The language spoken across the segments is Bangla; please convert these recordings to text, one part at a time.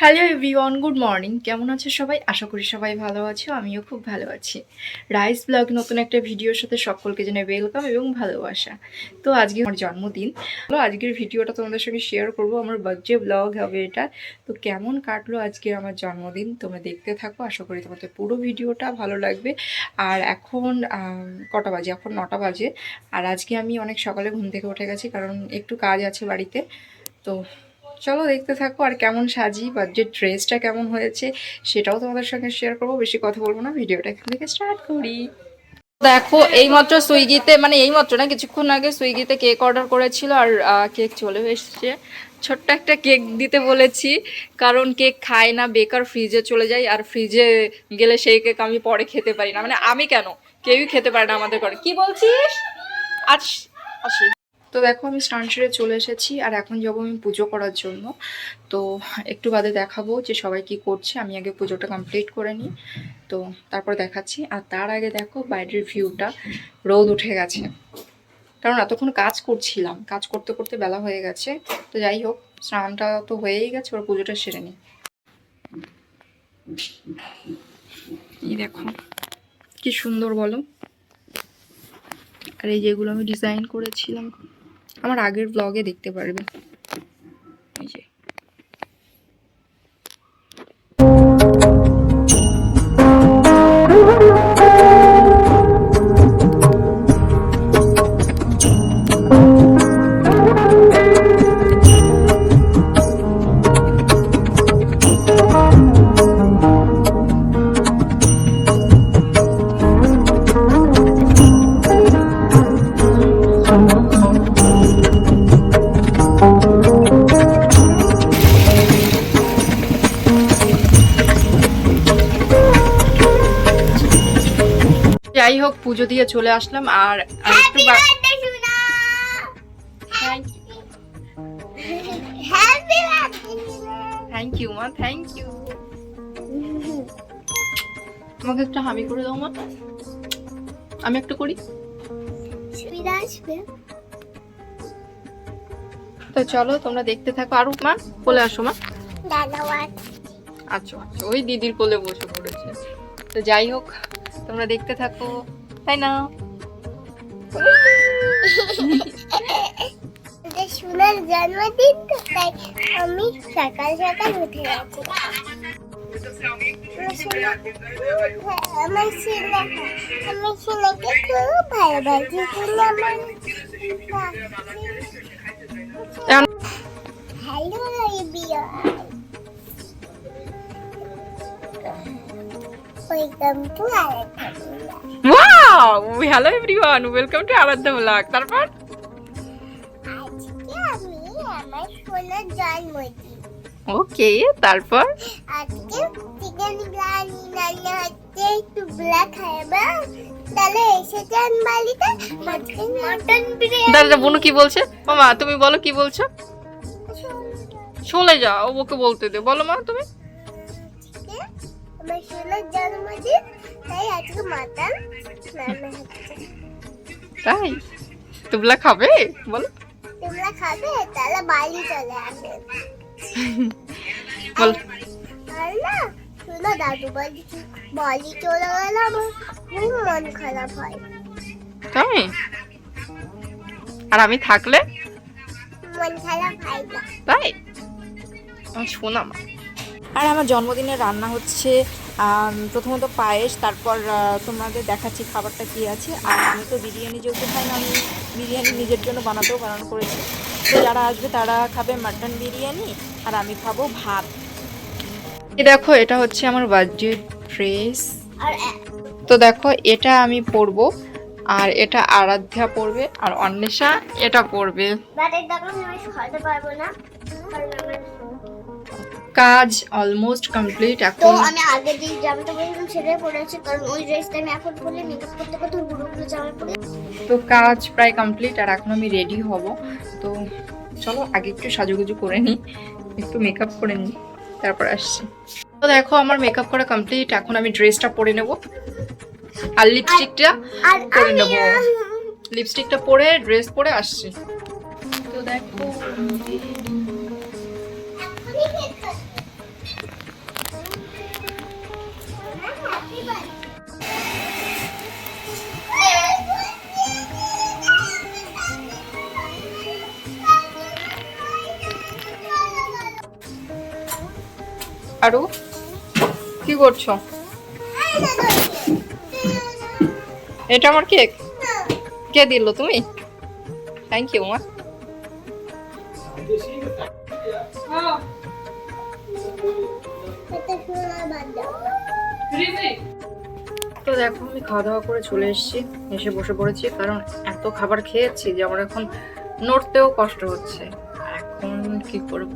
হ্যালো এভরিওয়ান গুড মর্নিং কেমন আছে সবাই? আশা করি সবাই ভালো আছো, আমিও খুব ভালো আছি। রাইস ব্লগ নতুন একটা ভিডিওর সাথে সকলকে জানাই ওয়েলকাম এবং ভালোবাসা। তো আজকে আমার জন্মদিন। তো আজকের ভিডিওটা তোমাদের সঙ্গে শেয়ার করব। আমার বার্থডে ব্লগ হবে এটা। তো কেমন কাটলো আজকে আমার জন্মদিন? তোমরা দেখতে থাকো। আশা করি তোমাদের পুরো ভিডিওটা ভালো লাগবে। আর এখন কটা বাজে? এখন নটা বাজে। আর আজকে আমি অনেক সকালে ঘুম থেকে উঠে গেছি কারণ একটু কাজ আছে বাড়িতে। তো চলো দেখতে থাকো আর কেমন সাজি বা যে ড্রেসটা কেমন হয়েছে সেটাও তোমাদের সঙ্গে শেয়ার করব। বেশি কথা বলব না, ভিডিওটা এখান থেকে স্টার্ট করি। দেখো, এইমাত্র সুইগিতে মানে এইমাত্র না, কিছুক্ষণ আগে সুইগিতে কেক অর্ডার করেছিল আর কেক চলে এসেছে। ছোট্ট একটা কেক দিতে বলেছি, কারণ কেক খায় না, বেকার ফ্রিজে চলে যায় আর ফ্রিজে গেলে সেই কেক আমি পরে খেতে পারি না। মানে আমি কেন? কেউই খেতে পারে না আমাদের ঘরে। কি বলছিস? আজ, আসি। তো দেখো, আমি স্নান সেরে চলে এসেছি আর এখন যাব আমি পুজো করার জন্য। তো একটু বাদে দেখাবো যে সবাই কি করছে। আমি আগে পুজোটা কমপ্লিট করে নিই। তো তারপর দেখাচ্ছি। আর তার আগে দেখো, বাইরের ভিউটা রোদ উঠে গেছে। কারণ এতক্ষণ কাজ করছিলাম। কাজ করতে করতে বেলা হয়ে গেছে। তো যাই হোক, স্নানটা তো হয়েই গেছে। ওর পুজোটা সেরে নিই। দেখো, কি সুন্দর বলো। আর এই যেগুলো আমি ডিজাইন করেছিলাম। আমার আগের ব্লগে দেখতে পারবে। যাই হোক পুজো দিয়ে চলে আসলাম। আর একটু থ্যাংক ইউ মা থ্যাংক ইউ আমাকে একটা হামি করে দাও মা। আমি একটা করি। তো চলো তোমরা দেখতে থাকো। আর মা কোলে আসো মা। আচ্ছা আচ্ছা ওই দিদির কোলে বসে পড়েছে। তো যাই হোক তোমরা দেখতে থাকো। তাই না? সোনার জন্মদিন তো তাই আমি সকাল সকাল উঠে গেছি। আমার আমার সোনা খুব ভালোবাসি সোনা আমার hello welcome to Aradhya wow! Hello everyone welcome to Aradhya blog. তারপর? আজকে আমি আমার সোনার জন্মদিন। ওকে তারপর? আজকে চিকেন বিরিয়ানি রান্না হচ্ছে একটু ব্ল্যাক খাইবা তাহলে এসে যান বাড়িতে আজকে মটন বিরিয়ানি। দাদা বোনু কি বলছে? মামা তুমি বলো কি বলছো? চলে যাও ওকে বলতে দে। বলো মা তুমি? আমার সোনার জন্মদিন তাই আজকে রান্না হচ্ছে তাই? তুবলা খাবে? বলো। তোমরা খাবে তাহলে বাড়ি চলে আসবে। বল। আর না শোনো দাদু বাড়ি বাড়ি চলে গেলে আমার খুব মন খারাপ হয়। তাই? আর আমি থাকলে? মন খারাপ হয় না। তাই? আমার শোনা মা আর আমার জন্মদিনের রান্না হচ্ছে প্রথমত পায়েস তারপর তোমাদের দেখাচ্ছি খাবারটা কি আছে। আর আমি তো বিরিয়ানি যেহেতু খাই না আমি বিরিয়ানি নিজের জন্য বানাতেও বানানো করেছি। তো যারা আসবে তারা খাবে মাটন বিরিয়ানি আর আমি খাব ভাত। এ দেখো এটা হচ্ছে আমার বার্থডে ড্রেস। তো দেখো এটা আমি পরবো আর এটা আরাধ্যা পরবে আর অন্বেষা এটা পরবে। কাজ অলমোস্ট কমপ্লিট তো এখন আমি আগে যে জামাটা পরেছিলাম সেটাই পরেছি কারণ ওই ড্রেসটা আমি এখন পরলে মেকআপ করতে করতে গুলো গুলো জামা পরে তো কাজ প্রায় কমপ্লিট আর এখন আমি রেডি হব। তো চলো আগে একটু সাজুগুজু করে নিই একটু মেকআপ করে নিই তারপর আসছি। তো দেখো আমার মেকআপ করা কমপ্লিট এখন আমি ড্রেসটা পরে নেব। আর লিপস্টিকটা পরে নেব। লিপস্টিকটা পরে ড্রেস পরে আসছি। তো দেখো আরু, কি করছ? এটা আমার কেক। কে দিল তুমি? থ্যাংক ইউ মা। তো দেখো, আমি খাওয়া দাওয়া করে চলে এসেছি, এসে বসে পড়েছি, কারণ এত খাবার খেয়েছি যে আমার এখন নড়তেও কষ্ট হচ্ছে। এখন কি করব?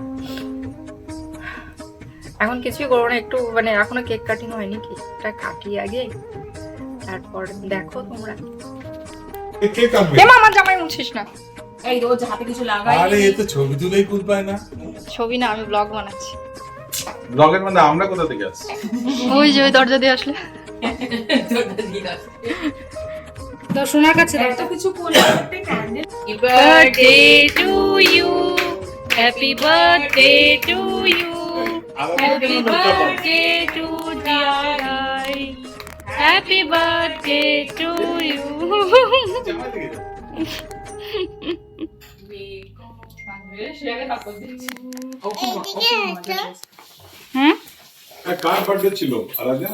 এখন কিছুই করব না একটু মানে এখনও কেক কাটিং হয়নি কেকটা কাটি আগে তারপর দেখো তোমরা। আমার জামাই মুছিস না। এই রোজ হাতে কিছু লাগাই আরে এ তো ছবি তুলেই কুল পায় না। ছবি না আমি ব্লগ বানাচ্ছি। ব্লগের মানে আমরা কোথা থেকে আসছি? ওই যে ওই দরজা দিয়ে আসলে। তো সোনার কাছে birthday to you happy birthday to you happy birthday to dear happy birthday to you hmm car birthday ছিল আরাজা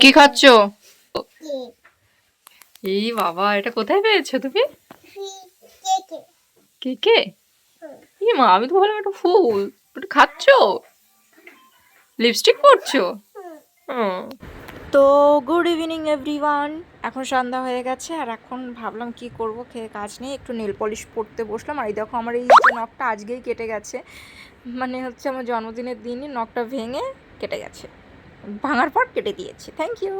কি খাচ্ছো? এই বাবা এটা কোথায় পেয়েছ তুমি? কেকে মা, আমি তো ভাবলাম একটা ফুল ওটা খাচ্ছো? লিপস্টিক পরছো। তো গুড ইভিনিং এভরিওয়ান এখন সন্ধ্যা হয়ে গেছে, আর এখন ভাবলাম কি করব, খেয়ে কাজ নেই, একটু নেল পলিশ পরতে বসলাম। আর এই দেখো, আমার এই যে নখটা আজকেই কেটে গেছে। মানে হচ্ছে আমার জন্মদিনের দিনই নখটা ভেঙে কেটে গেছে। ভাঙার পর কেটে দিয়েছে। Thank you